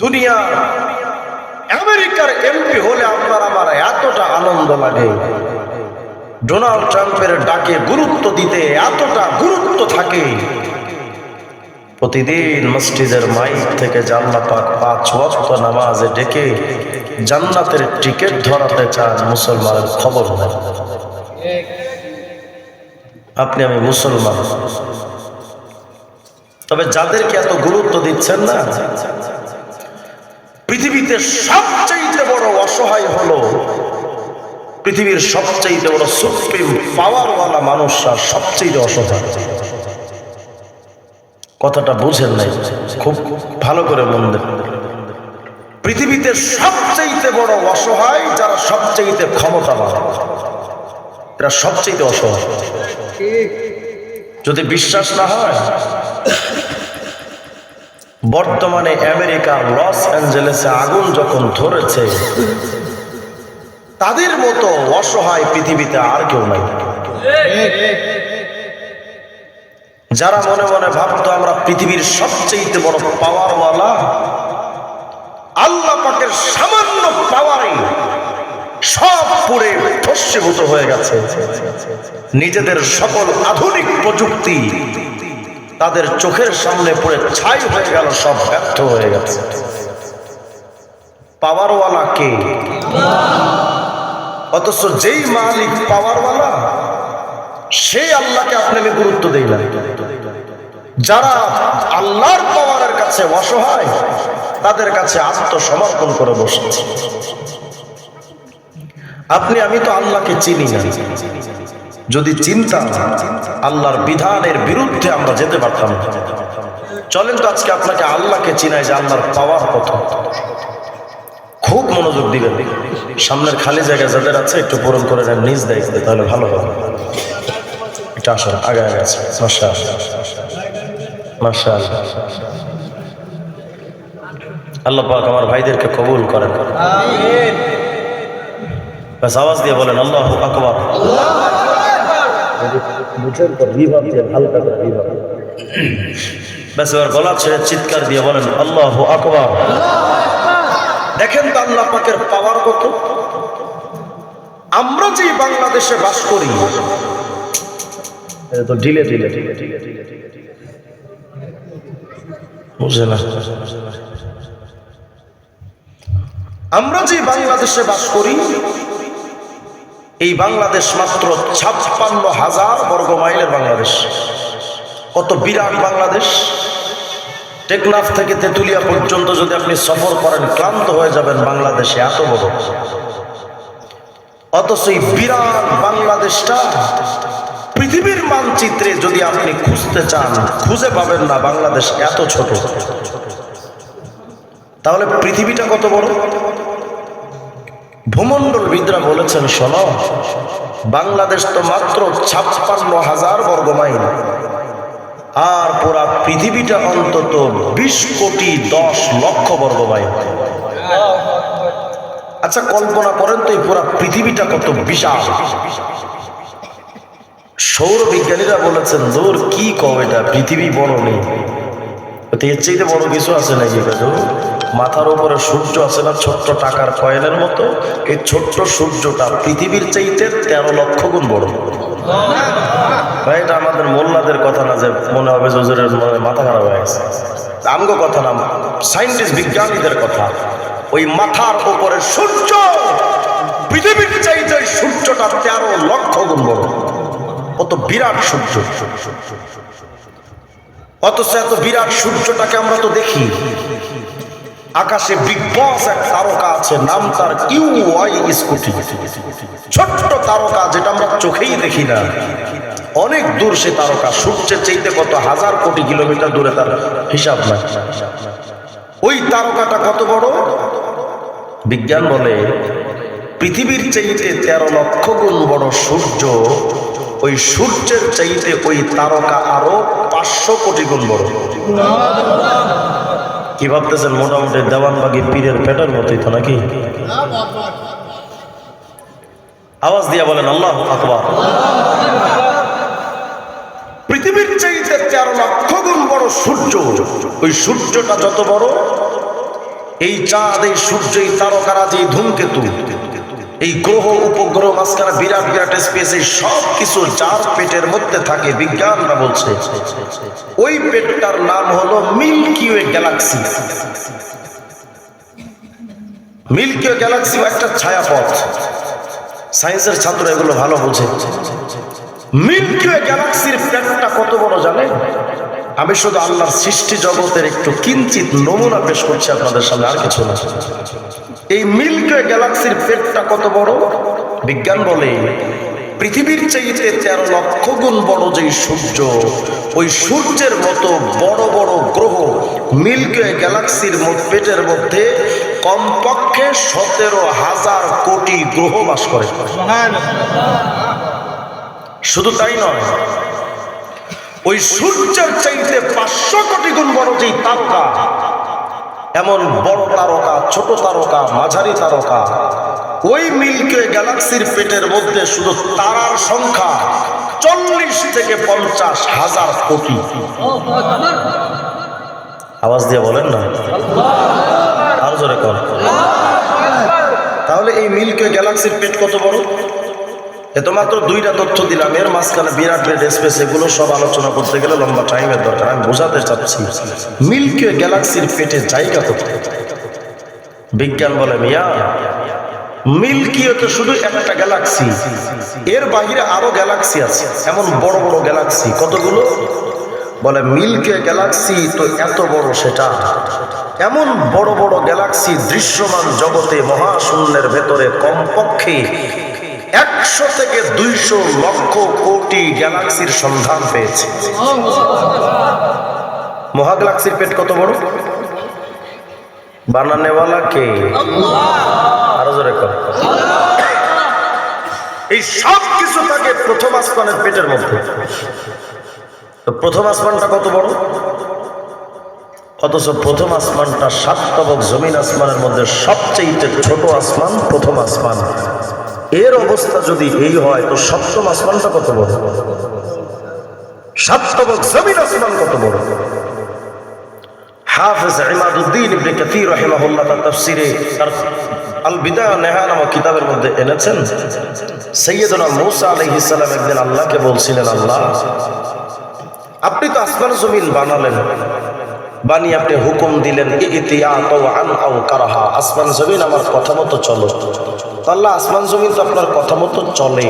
দুনিয়া, আমেরিকার এমপি হলে আপনার আমার এতটা আনন্দ লাগে। ডোনাল্ড ট্রাম্পের ডাকে গুরুত্ব দিতে এতটা গুরুত্ব থাকে। প্রতিদিন মসজিদের মাইক থেকে জান্না পাক পাঁচ ওয়াক্ত নামাজে ডেকে জান্নাতের টিকিট ধরাতে চান মুসলমানের খবর নেই আপনি আমি মুসলমান। তবে যাদেরকে এত গুরুত্ব দিচ্ছেন না, পৃথিবীতে সবচাইতে বড় অসহায় হলো পৃথিবীর সবচাইতে বড় সুপ্রিম পাওয়ারওয়ালা মানুষরা সবচেয়ে অসহায়। কথাটা বুঝেন নাই, খুব ভালো করে মন পৃথিবীতে সবচাইতে বড় অসহায় যারা সবচাইতে ক্ষমতাবান, এরা সবচাইতে অসহায়। যদি বিশ্বাস না হয় বর্তমানে আমেরিকা লস অ্যাঞ্জেলেসে আগুন যখন ধরেছে, তাদের মতো অসহায় পৃথিবীতে আর কেউ নাই। যারা মনে মনে ভাবতো আমরা পৃথিবীর সবচেয়ে বড় পাওয়ারওয়ালা, আল্লাহ পাকের সামান্য পাওয়ারে সব পুরে ভস্মীভূত হয়ে গেছে। নিজেদের সকল আধুনিক প্রযুক্তি তাদের চোখের সামনে পড়ে ছাই হয়ে গেল, সব ব্যর্থ হয়ে গেছে। পাওয়ারওয়ালা কে? অথচ যেই মালিক পাওয়ারওয়ালা সেই আল্লাহকে আপনি আমি গুরুত্ব দেই না। যারা আল্লাহর পাওয়ারের কাছে অসহায়, তাদের কাছে আত্মসমর্পণ করে বসেছে। আপনি, আমি তো আল্লাহকে চিনি না। যদি চিন্তা আল্লাহর বিধানের বিরুদ্ধে আমরা যেতে পারতাম। চলেন তো আজকে আপনাকে আল্লাহকে চিনাই যে আল্লাহর পাওয়ার কত। খুব মনোযোগ দিবেন। সামনের খালি জায়গা যাদের আছে একটু পূরণ করে নেন নিজ দায়িত্বে তাহলে ভালো হবে। এটা আসলে আগে আগে আছে মাসা মাসা আল্লাহ পাক আমার ভাইদেরকে কবুল করেন। ব্যাস আওয়াজ দিয়ে বলেন আল্লাহ আকবর। বুঝেন তো বিভাগ দিয়ে হালকা করে বিভাগ ব্যাস এবার গলা ছেড়ে চিৎকার দিয়ে বলেন আল্লাহ আকবর। দেখেন তো আল্লাহ পাকের পাওয়ার কত? আমরা যে বাংলাদেশে বাস করি তো ঢিলে ঢিলে ঢিলে ঢিলে ঢিলে ঢিলে ঢিলে বুঝে না। আমরা যে বাংলাদেশে বাস করি এই বাংলাদেশ মাত্র ছাপ্পান্ন হাজার বর্গ মাইলের বাংলাদেশ। কত বিরাট বাংলাদেশ। টেকনাফ থেকে তেতুলিয়া পর্যন্ত যদি আপনি সফর করেন, ক্লান্ত হয়ে যাবেন, বাংলাদেশে এত বড়। অথচ এই বিরাট বাংলাদেশটা পৃথিবীর মানচিত্রে যদি আপনি খুঁজতে চান, খুঁজে পাবেন না, বাংলাদেশ এত ছোট। তাহলে পৃথিবীটা কত বড়? ভূমণ্ডল বিদ্রা বলেছেন, শোনো, বাংলাদেশ তো মাত্র ছাপ্পান্ন হাজার বর্গ মাইল। আর পুরা পৃথিবীটা অন্তত বিশ কোটি দশ লক্ষ বর্গ মাইল। আচ্ছা কল্পনা করেন তো এই পুরা পৃথিবীটা কত বিশাল। সৌর বিজ্ঞানীরা বলেছেন দূর কি কম এটা? পৃথিবী বড় নেই। এর চাইতে বড় কিছু আছে নাকি? মাথার উপরে সূর্য আছে না ছোট্ট টাকার কয়েনের মতো, এই ছোট্ট সূর্যটা পৃথিবীর চাইতে তেরো লক্ষ গুণ বড়। এটা আমাদের মোল্লাদের কথা না যে মনে হবে জজুরের মনে মাথা খারাপ হয়ে গেছে। আমগো কথা না সাইন্টিস্ট বিজ্ঞানীদের কথা। ওই মাথার উপরে সূর্য, পৃথিবীর চাইতে ওই সূর্যটা তেরো লক্ষ গুণ বড়। কত বিরাট সূর্য। অথচ এত বিরাট সূর্যটাকে আমরা তো দেখি। আকাশে বিগ বস এক তারকা আছে, নাম তার ইউ ওয়াই স্কুটি। ছোট্ট তারকা যেটা আমরা চোখেই দেখি না। অনেক দূর সে তারকা, সূর্যের চাইতে কত হাজার কোটি কিলোমিটার দূরে তার হিসাব নাই। ওই তারকাটা কত বড়? বিজ্ঞান বলে, পৃথিবীর চাইতে তেরো লক্ষ গুণ বড় সূর্য, ওই সূর্যের চাইতে ওই তারকা আরও পাঁচশো কোটি গুণ বড়। কি ভাবতেছেন? মোটামুটি দেওয়ানবাগি পীরের পেটের মতোই তো নাকি? আওয়াজ দিয়া বলেন, আল্লাহ আকবর। পৃথিবী পৃথিবীর চাইতে তেরো লক্ষ গুণ বড় সূর্য, ওই সূর্যটা যত বড়, এই চাঁদ, এই সূর্য, এই তারকারাজি ধূমকেতু এই গ্রহ, উপগ্রহ, মাঝখানে বিরাট বিরাট স্পেস এই সব কিছু যার পেটের মধ্যে থাকে, বিজ্ঞানরা বলছে। ওই পেটটার নাম হলো milky way galaxy milky way galaxy একটা ছায়াপথ। সায়েন্সের ছাত্র এগুলো ভালো বোঝে। মিল্কি ওয়ে গ্যালাক্সির পেটটা কত বড় জানে আমি শুধু আল্লাহর সৃষ্টি জগতের একটু কিঞ্চিত নমুনা পেশ করছি আপনাদের সামনে, আর কিছু না। এই মিল্কি গ্যালাক্সির পেটটা কত বড়? বিজ্ঞান বলে, পৃথিবীর চাইতে তেরো লক্ষ গুণ বড় যেই সূর্য, ওই সূর্যের মতো বড় বড় গ্রহ মিল্কি গ্যালাক্সির পেটের মধ্যে কমপক্ষে সতেরো হাজার কোটি গ্রহ বাস করে। শুধু তাই নয়, ওই সূর্যের চাইতে পাঁচশো কোটি গুণ বড় যেই তারকা এমন বড় তারকা, ছোট তারকা, মাঝারি তারকা। ওই মিল্কে গ্যালাক্সির পেটের মধ্যে শুধু তারার সংখ্যা চল্লিশ থেকে পঞ্চাশ হাজার কোটি। আওয়াজ দিয়ে বলেন না? আরও জোরে কর তাহলে এই মিল্কে গ্যালাক্সির পেট কত বড়? এত মাত্র দুইটা তথ্য দিলাম, এর মাঝখানে বিরাট বিরাট স্পেস এগুলো সব আলোচনা করতে গেলে লম্বা টাইমের দরকার, আমি বোঝাতে চাচ্ছি। মিল্কি গ্যালাক্সির পেটে জায়গা কোথায়? বিজ্ঞান বলে, মিয়া, মিল্কি তো শুধু একটা গ্যালাক্সি, এর বাহিরে আরও গ্যালাক্সি আছে, এমন বড় বড় গ্যালাক্সি, কতগুলো? বলে, মিল্কে গ্যালাক্সি তো এত বড় সেটা। এমন বড় বড় গ্যালাক্সি দৃশ্যমান জগতে মহাশূন্যের ভেতরে কমপক্ষে একশো থেকে দুইশো লক্ষ কোটি গ্যালাক্সির সন্ধান পেয়েছে। মহাগ্যালাক্সির পেট কত বড়? বানানেওয়ালা কে আরও জোরে কর। এই সব কিছু থাকে প্রথম আসমানের পেটের মধ্যে। তো প্রথম আসমানটা কত বড়? অথচ প্রথম আসমানটা সাত তবক জমিন আসমানের মধ্যে সবচেয়ে ছোট আসমান প্রথম আসমান। এর অবস্থা যদি এই হয়, তো সপ্তম আসমানটা কত বড়? তবক জমিন আসমান কত বড়? নেহা নামক কিতাবের মধ্যে এনেছেন একদিন আল্লাহকে বলছিলেন, আল্লাহ, আপনি তো আসমান জমিন বানালেন। বানিয়ে আপনি হুকুম দিলেন আসমান জমিন আমার কথা মতো চলো। আল্লাহ আসমান জমিন তো আপনার কথা মতো চলে।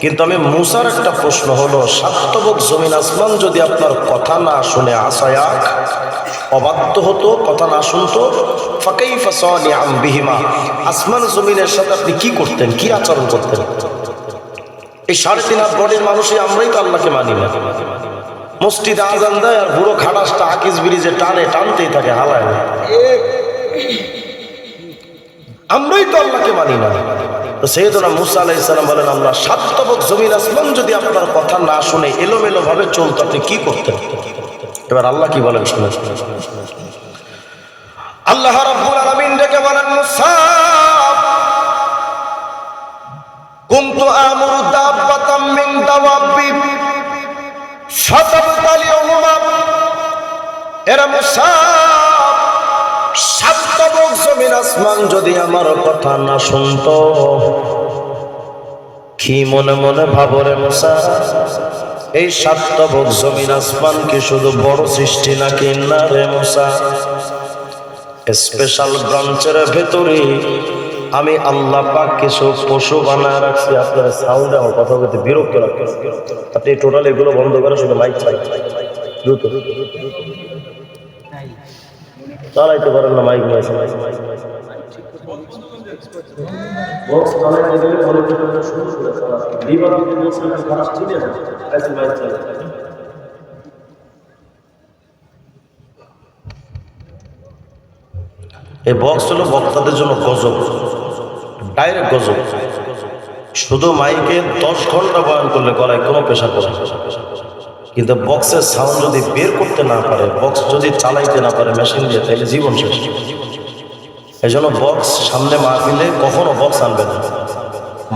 কিন্তু আমি মুসার একটা প্রশ্ন হলো, সাত্তবক জমিন আসমান যদি আপনার কথা না শুনে আসায়াক অবাধ্য হতো, কথা না শুনতো ফাঁকাই ফাসনি বিহিমা, আসমান জমিনের সাথে আপনি কি করতেন, কি আচরণ করতেন? এই সাড়ে তিন হাত বডির মানুষই আমরাই তো আল্লাহকে মানি না। মসজিদ আজান দেয় আর বুড়ো খাটাসটা আকিস ব্রিজে টানে, টানতেই থাকে, হালায় না। আমরাই তো আল্লাহকে মানি না। সেহেতু মুসা আলাইসালাম বলেন আল্লাহ সাতবক জমিন আসমান যদি আপনার কথা না শুনে এলোমেলো ভাবে চলতো, আপনি কি করতেন? এবার আল্লাহ কি বলেন শুনে আল্লাহ রাব্বুল আলামিন ডেকে বলেন, মুসা, কুনতু আমুরু দাব্বাতাম মিন দাওয়াবি ফাতাবতালিহুমা এরা মুসা সাতবক জমিন আসমান যদি আমার কথা না শুনতো। কি মনে মনে ভাবরে মুসা? এই সাতবক জমিন আসমান কি শুধু বড় সৃষ্টি নাকি না রে মুসা? স্পেশাল ব্রাঞ্চের ভেতরে আমি আল্লাহ পাক কিছু পশু বানায় রাখছি। আপনার সাউন্ডে আমার কথা বলতে বিরক্ত রাখতে আপনি টোটাল এগুলো বন্ধ করে শুধু মাইক চাই। দ্রুত। চালাইতে পারেন না, মাইক নিয়ে বক্স না আইসি মাইক চালাতে এই বক্স হলো বক্তাদের জন্য গজব। ডাইরেক্ট গজব। শুধু মাইকে দশ ঘণ্টা বয়ান করলে গলায় কোনো পেশা করে কিন্তু বক্সের সাউন্ড যদি বের করতে না পারে বক্স যদি চালাইতে না পারে মেশিন দিয়ে, তাহলে জীবন শেষ। এই জন্য বক্স সামনে মা মাহফিলে কখনো বক্স আনবে না।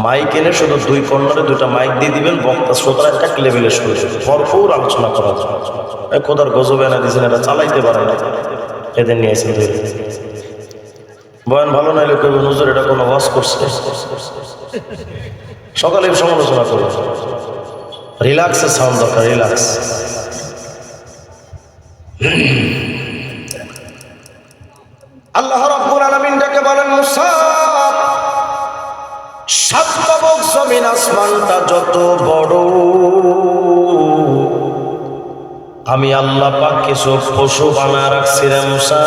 মাইক এনে শুধু দুই কর্নারে দুইটা মাইক দিয়ে দিবেন বক্তা শ্রোতারা একটা লেভেলে শুরু ভরপুর আলোচনা করা যায়। খোদার গজব এনে দিয়েছেন এটা চালাইতে পারে না। এদের নিয়ে এসে ধরে বয়ান ভালো নাইলে কইবে নজর এটা কোনো ওয়াজ করছে? সকালে সমালোচনা করব রিল্যাক্সের সাউন্ড দরকার রিল্যাক্স আল্লাহ রাব্বুল আলামিন ডেকে বলেন, মুসা সাতবক জমিন আসমানটা যত বড়। আমি আল্লাহ পাক কিছু পশু বানা রাখছি রে মুসা।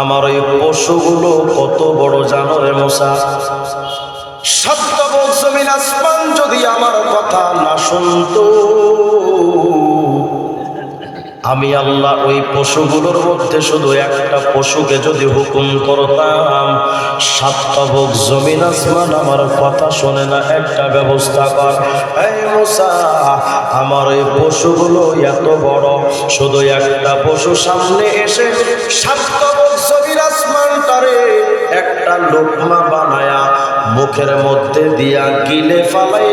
আমার ওই পশুগুলো কত বড় জানো রে মুসা। সাতবক জমিন আসমান যদি আমার কথা না শুনতো। আমি আল্লাহ ওই পশুগুলোর মধ্যে শুধু একটা পশুকে যদি হুকুম করতাম ভোগ জমিন আসমান আমার কথা শোনে না, একটা ব্যবস্থা কর। আমার ওই পশুগুলো এত বড়, শুধু একটা পশু সামনে এসে ভোগ জমিন আসমানটারে একটা লোকমা বানায়া মুখের মধ্যে দিয়া গিলে ফালাই